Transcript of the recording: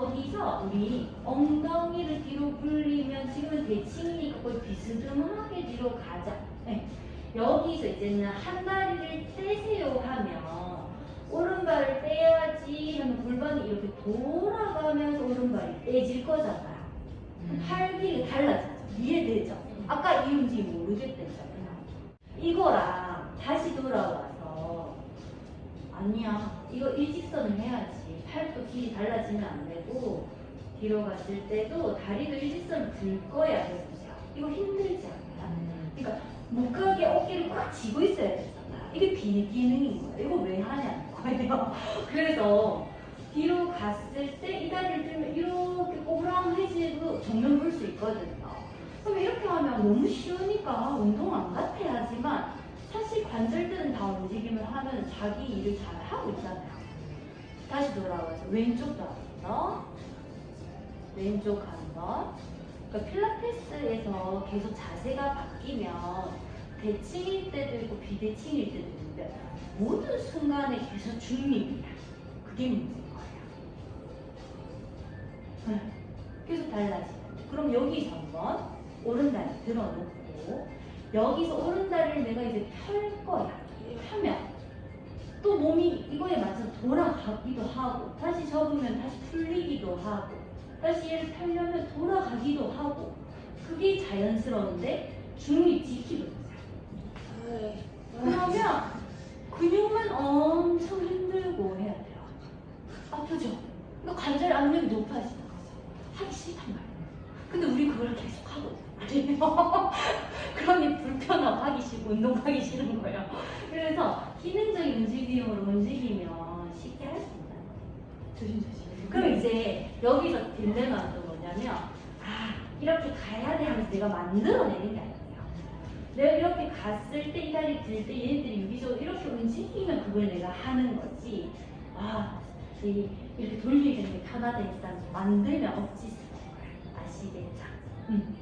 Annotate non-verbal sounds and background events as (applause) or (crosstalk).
여기서 우리 엉덩이를 뒤로 굴리면 지금은 대칭이니까 거의 비스듬하게 뒤로 가자. 네. 여기서 이제는 한 다리를 떼세요 하면 오른발을 떼야지 하면 골반이 이렇게 돌아가면서 오른발이 떼질 거잖아요. 팔길이 달라지죠. 이해되죠? 아까 이 움직임 모르겠댔잖아요. 이거랑 다시 돌아와서 아니야. 이거 일직선을 해야지. 팔도 길이 달라지면 안 되고 뒤로 갔을 때도 다리도 일직선을 들 거야. 해보세요. 이거 힘들지 않아요? 그러니까 못 가게 어깨를 꽉 쥐고 있어야 되잖아. 이게 비기능인 거야. 이거 왜 하냐는 거예요. (laughs) 그래서 뒤로 갔을 때 이 다리를 들면 이렇게 꼬부랑해지고 정면 볼 수 있거든요. 그럼 이렇게 하면 너무 쉬우니까 운동 안 같아 하지만 사실 관절들은 다 움직임을 하면 자기 일을 잘 하고 있잖아요. 다시 돌아와서 한 번, 왼쪽 한 번. 그러니까 필라테스에서 계속 자세가 바뀌면 대칭일 때도 있고 비대칭일 때도 있는데 모든 순간에 계속 중립이야. 그게 문제인 거예요. 네. 계속 달라지는. 그럼 여기서 한번 오른다리 들어놓고 여기서 오른다리를 내가 이제 펼 거야. 펴면 또 몸이 이거에 가기도 하고 다시 접으면 다시 풀리기도 하고 다시 얘를 펴려면 돌아가기도 하고 그게 자연스러운데 중립 지키거든요. 그러면 근육만 엄청 힘들고 해야 돼요. 아프죠? 그러니까 관절 압력이 높아지는 거죠. 하기 싫단 말이에요. 근데 우리 그걸 계속 하거든요. (laughs) 그러니 불편하고 하기 싫고 운동하기 싫은 거예요. 그래서 기능적인 움직임으로 움직이면 쉽게 할 수 있다는 거예요. 조심 조심. 그럼 이제 여기서 딜레마는 또 뭐냐면 아 이렇게 가야 돼 하면서 내가 만들어내는 게 아니에요. 내가 이렇게 갔을 때 이 다리 들때 얘네들이 유기적으로 이렇게 움직이면 그걸 내가 하는 거지. 아 이- 이렇게 돌리는 게 편하다 일단 만들면 억지 쓰는 거야. 아시겠죠? 음.